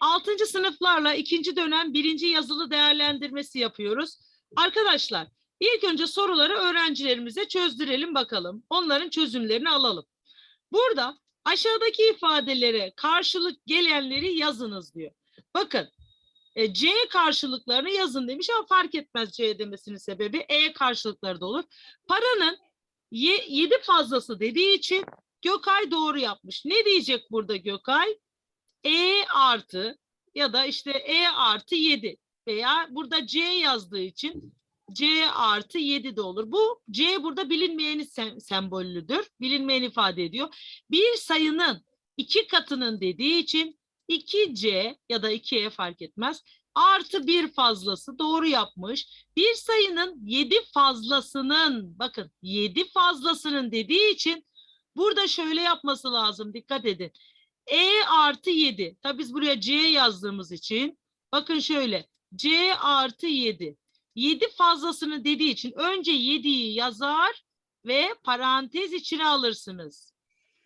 Altıncı sınıflarla ikinci dönem birinci yazılı değerlendirmesi yapıyoruz. Arkadaşlar ilk önce soruları öğrencilerimize çözdürelim bakalım. Onların çözümlerini alalım. Burada aşağıdaki ifadelere karşılık gelenleri yazınız diyor. Bakın e, C karşılıklarını yazın demiş ama fark etmez C demesinin sebebi E karşılıkları da olur. Paranın 7 fazlası dediği için Gökay doğru yapmış. Ne diyecek burada Gökay? E artı ya da işte E artı 7 veya burada C yazdığı için C artı 7 de olur. Bu C burada bilinmeyeni sem sembollüdür. Bilinmeyen ifade ediyor. Bir sayının iki katının dediği için 2C ya da 2E fark etmez. Artı bir fazlası doğru yapmış. Bir sayının 7 fazlasının bakın 7 fazlasının dediği için burada şöyle yapması lazım. Dikkat edin. E artı 7. Tabi biz buraya C yazdığımız için bakın şöyle. C artı 7. 7 fazlasını dediği için önce 7'yi yazar ve parantez içine alırsınız.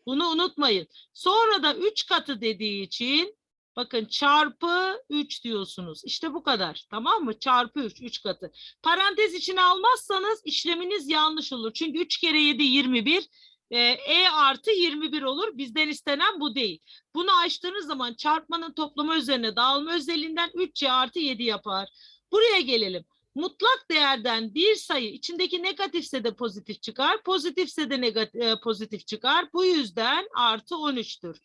Bunu unutmayın. Sonra da 3 katı dediği için bakın çarpı 3 diyorsunuz. İşte bu kadar. Tamam mı? Çarpı 3, 3 katı. Parantez içine almazsanız işleminiz yanlış olur. Çünkü 3 kere 7 21. E, artı 21 olur. Bizden istenen bu değil. Bunu açtığınız zaman çarpmanın toplama üzerine dağılma özelliğinden 3c artı 7 yapar. Buraya gelelim. Mutlak değerden bir sayı içindeki negatifse de pozitif çıkar, pozitifse de negatif, e, pozitif çıkar. Bu yüzden artı 13'tür.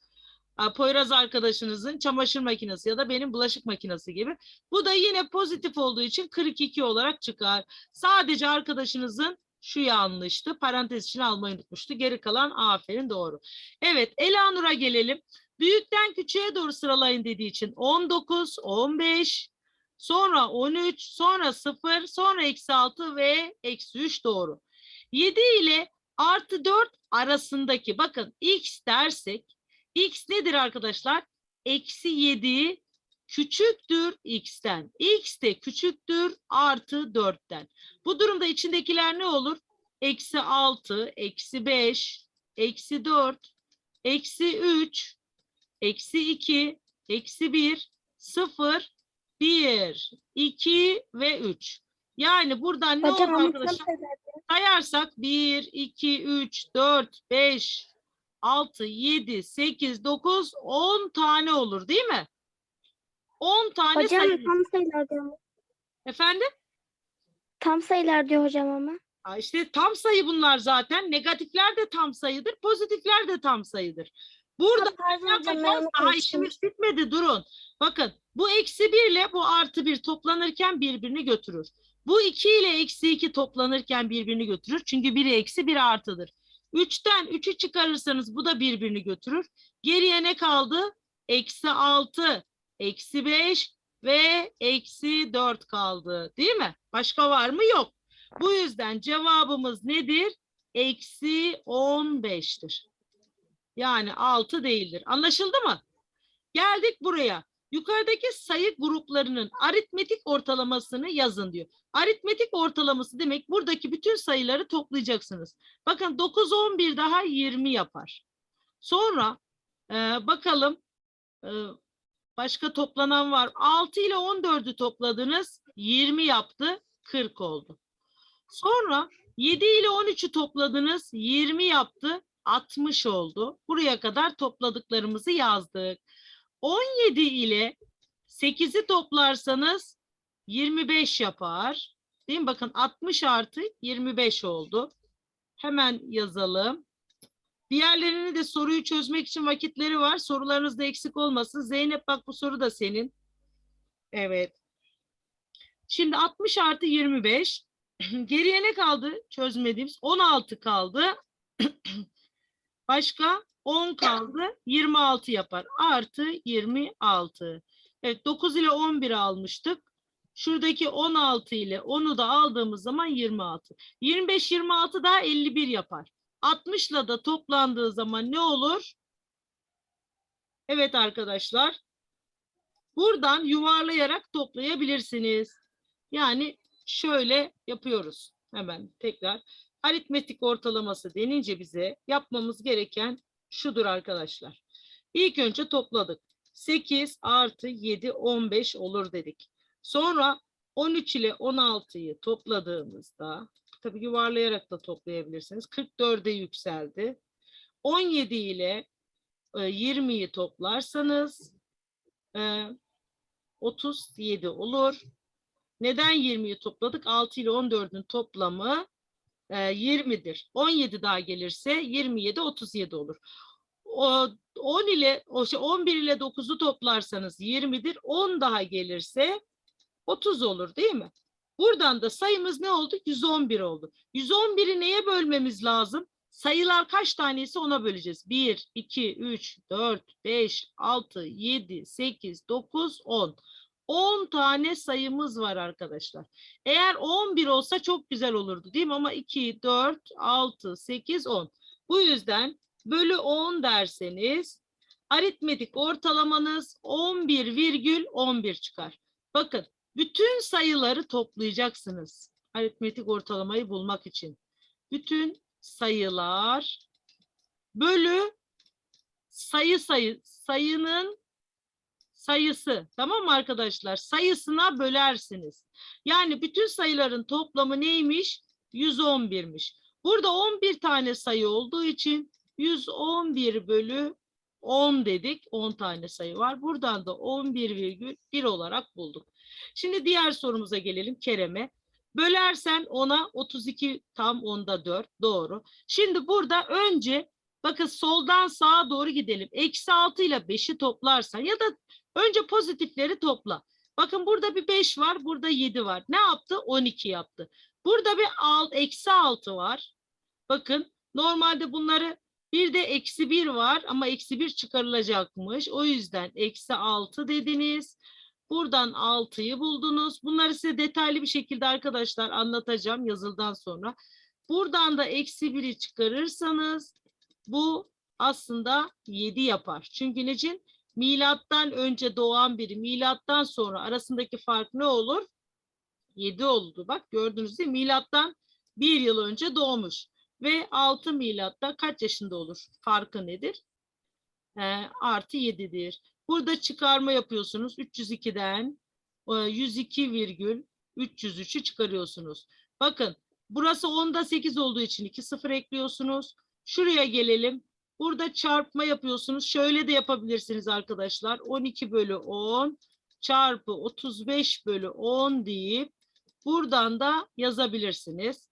Ha, Poyraz arkadaşınızın çamaşır makinesi ya da benim bulaşık makinesi gibi. Bu da yine pozitif olduğu için 42 olarak çıkar. Sadece arkadaşınızın şu yanlıştı. Parantez içine almayı unutmuştu. Geri kalan aferin doğru. Evet Elanur'a gelelim. Büyükten küçüğe doğru sıralayın dediği için 19, 15, sonra 13, sonra 0, sonra eksi 6 ve eksi 3 doğru. 7 ile artı 4 arasındaki bakın x dersek x nedir arkadaşlar? Eksi 7 küçüktür x'ten. x de küçüktür artı 4'ten. Bu durumda içindekiler ne olur? Eksi 6, eksi 5, eksi 4, eksi 3, eksi 2, eksi 1, 0, 1, 2 ve 3. Yani buradan ne Hocam olur arkadaşlar? Sayarsak 1, 2, 3, 4, 5, 6, 7, 8, 9, 10 tane olur değil mi? 10 tane Hocam sayı. tam sayılar diyor. Efendim? Tam sayılar diyor hocam ama. Aa, işte tam sayı bunlar zaten. Negatifler de tam sayıdır, pozitifler de tam sayıdır. Burada yapacağız? Daha işimiz bitmedi durun. Bakın bu eksi 1 ile bu artı 1 toplanırken birbirini götürür. Bu 2 ile eksi 2 toplanırken birbirini götürür. Çünkü biri eksi biri artıdır. 3'ten 3'ü çıkarırsanız bu da birbirini götürür. Geriye ne kaldı? Eksi 6, eksi 5 ve eksi 4 kaldı. Değil mi? Başka var mı? Yok. Bu yüzden cevabımız nedir? Eksi 15'tir. Yani 6 değildir. Anlaşıldı mı? Geldik buraya. Yukarıdaki sayı gruplarının aritmetik ortalamasını yazın diyor. Aritmetik ortalaması demek buradaki bütün sayıları toplayacaksınız. Bakın 9, 11 daha 20 yapar. Sonra e, bakalım e, başka toplanan var. 6 ile 14'ü topladınız 20 yaptı 40 oldu. Sonra 7 ile 13'ü topladınız 20 yaptı 60 oldu. Buraya kadar topladıklarımızı yazdık. 17 ile 8'i toplarsanız 25 yapar. Değil mi? Bakın 60 artı 25 oldu. Hemen yazalım. Diğerlerini de soruyu çözmek için vakitleri var. Sorularınız da eksik olmasın. Zeynep bak bu soru da senin. Evet. Şimdi 60 artı 25. Geriye ne kaldı çözmediğimiz? 16 kaldı. Başka 10 kaldı. 26 yapar. Artı 26. Evet 9 ile 11 almıştık. Şuradaki 16 ile 10'u da aldığımız zaman 26. 25 26 daha 51 yapar. 60 ile da toplandığı zaman ne olur? Evet arkadaşlar. Buradan yuvarlayarak toplayabilirsiniz. Yani şöyle yapıyoruz. Hemen tekrar. Aritmetik ortalaması denince bize yapmamız gereken şudur arkadaşlar. İlk önce topladık. 8 artı 7 15 olur dedik. Sonra 13 ile 16'yı topladığımızda tabii yuvarlayarak da toplayabilirsiniz. 44'e yükseldi. 17 ile e, 20'yi toplarsanız e, 37 olur. Neden 20'yi topladık? 6 ile 14'ün toplamı e, 20'dir. 17 daha gelirse 27 37 olur. O 10 ile o şey 11 ile 9'u toplarsanız 20'dir. 10 daha gelirse 30 olur değil mi? Buradan da sayımız ne oldu? 111 oldu. 111'i neye bölmemiz lazım? Sayılar kaç tanesi ona böleceğiz. 1, 2, 3, 4, 5, 6, 7, 8, 9, 10. 10 tane sayımız var arkadaşlar. Eğer 11 olsa çok güzel olurdu değil mi? Ama 2, 4, 6, 8, 10. Bu yüzden bölü 10 derseniz aritmetik ortalamanız 11,11 çıkar. Bakın bütün sayıları toplayacaksınız. Aritmetik ortalamayı bulmak için. Bütün sayılar bölü sayı sayı sayının sayısı. Tamam mı arkadaşlar? Sayısına bölersiniz. Yani bütün sayıların toplamı neymiş? 111'miş. Burada 11 tane sayı olduğu için 111 bölü 10 dedik. 10 tane sayı var. Buradan da 11,1 olarak bulduk. Şimdi diğer sorumuza gelelim Kerem'e. Bölersen ona 32 tam onda 4 doğru. Şimdi burada önce bakın soldan sağa doğru gidelim. Eksi 6 ile 5'i toplarsan ya da önce pozitifleri topla. Bakın burada bir 5 var burada 7 var. Ne yaptı? 12 yaptı. Burada bir alt, eksi 6 var. Bakın normalde bunları bir de eksi 1 var ama eksi 1 çıkarılacakmış. O yüzden eksi 6 dediniz. Buradan 6'yı buldunuz. Bunları size detaylı bir şekilde arkadaşlar anlatacağım yazıldan sonra. Buradan da eksi 1'i çıkarırsanız bu aslında 7 yapar. Çünkü niçin? Milattan önce doğan biri milattan sonra arasındaki fark ne olur? 7 oldu. Bak gördünüz değil mi? Milattan bir yıl önce doğmuş. Ve 6 milatta kaç yaşında olur? Farkı nedir? Ee, artı 7'dir. Burada çıkarma yapıyorsunuz. 302'den e, 102,303'ü çıkarıyorsunuz. Bakın burası 10'da 8 olduğu için 2 sıfır ekliyorsunuz. Şuraya gelelim. Burada çarpma yapıyorsunuz. Şöyle de yapabilirsiniz arkadaşlar. 12 bölü 10 çarpı 35 bölü 10 deyip buradan da yazabilirsiniz.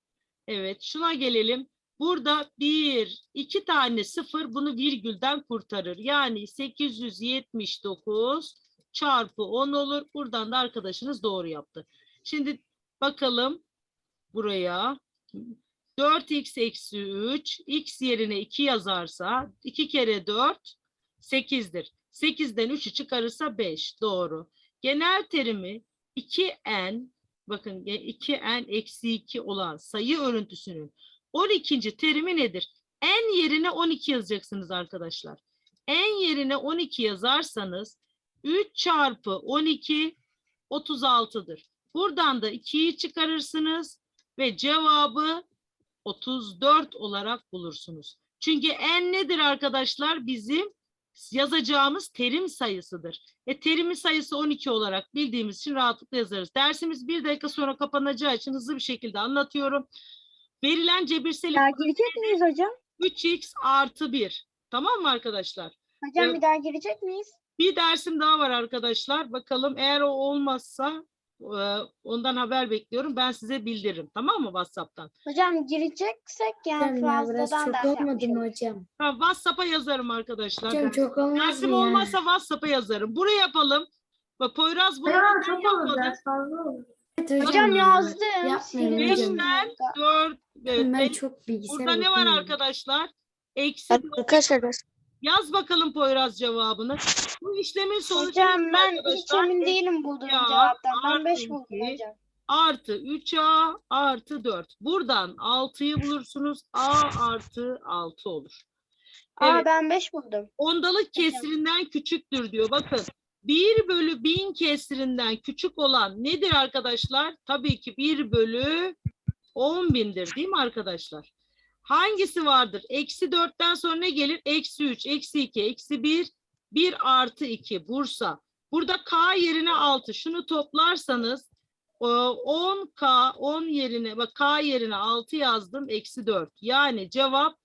Evet şuna gelelim. Burada bir, iki tane sıfır bunu virgülden kurtarır. Yani 879 çarpı 10 olur. Buradan da arkadaşınız doğru yaptı. Şimdi bakalım buraya. 4x eksi 3, x yerine 2 yazarsa 2 kere 4 8'dir. 8'den 3'ü çıkarırsa 5. Doğru. Genel terimi 2n bakın 2n eksi 2 olan sayı örüntüsünün 12. terimi nedir? n yerine 12 yazacaksınız arkadaşlar. n yerine 12 yazarsanız 3 çarpı 12 36'dır. Buradan da 2'yi çıkarırsınız ve cevabı 34 olarak bulursunuz. Çünkü n nedir arkadaşlar? Bizim yazacağımız terim sayısıdır. E terimi sayısı 12 olarak bildiğimiz için rahatlıkla yazarız. Dersimiz bir dakika sonra kapanacağı için hızlı bir şekilde anlatıyorum. Verilen cebirsel Daha girecek miyiz hocam? 3x artı 1. Tamam mı arkadaşlar? Hocam Evet. bir daha girecek miyiz? Bir dersim daha var arkadaşlar. Bakalım eğer o olmazsa e, ondan haber bekliyorum. Ben size bildiririm. Tamam mı WhatsApp'tan? Hocam gireceksek yani ya biraz fazladan çok ders olmadı mı hocam? Ha, WhatsApp'a yazarım arkadaşlar. Hocam çok olmaz Dersim ya? olmazsa WhatsApp'a yazarım. Buraya yapalım. Bak Poyraz bunu neden çok ders fazla olur. Evet Hocam ya. yazdım. Yapmayın hocam. Beşten. 4 evet, Ben beş- çok bilgisayar Burada ne var okumuyorum. arkadaşlar? Eksi dört. Arkadaşlar Yaz bakalım Poyraz cevabını. Bu işlemin sonucu Hocam nedir ben hiç arkadaşlar? emin değilim bulduğum Ya, cevaptan. Ben artı 5 buldum hocam. artı 3A artı 4. Buradan 6'yı bulursunuz. A artı 6 olur. Aa Evet. ben 5 buldum. Ondalık kesirinden küçüktür diyor. Bakın 1 bölü 1000 kesirinden küçük olan nedir arkadaşlar? Tabii ki 1 bölü 10 bindir değil mi arkadaşlar? Hangisi vardır? Eksi 4'ten sonra ne gelir? Eksi 3, eksi 2, eksi 1, 1 artı 2 Bursa. Burada K yerine 6. Şunu toplarsanız e, 10K 10 yerine bak K yerine 6 yazdım eksi 4. Yani cevap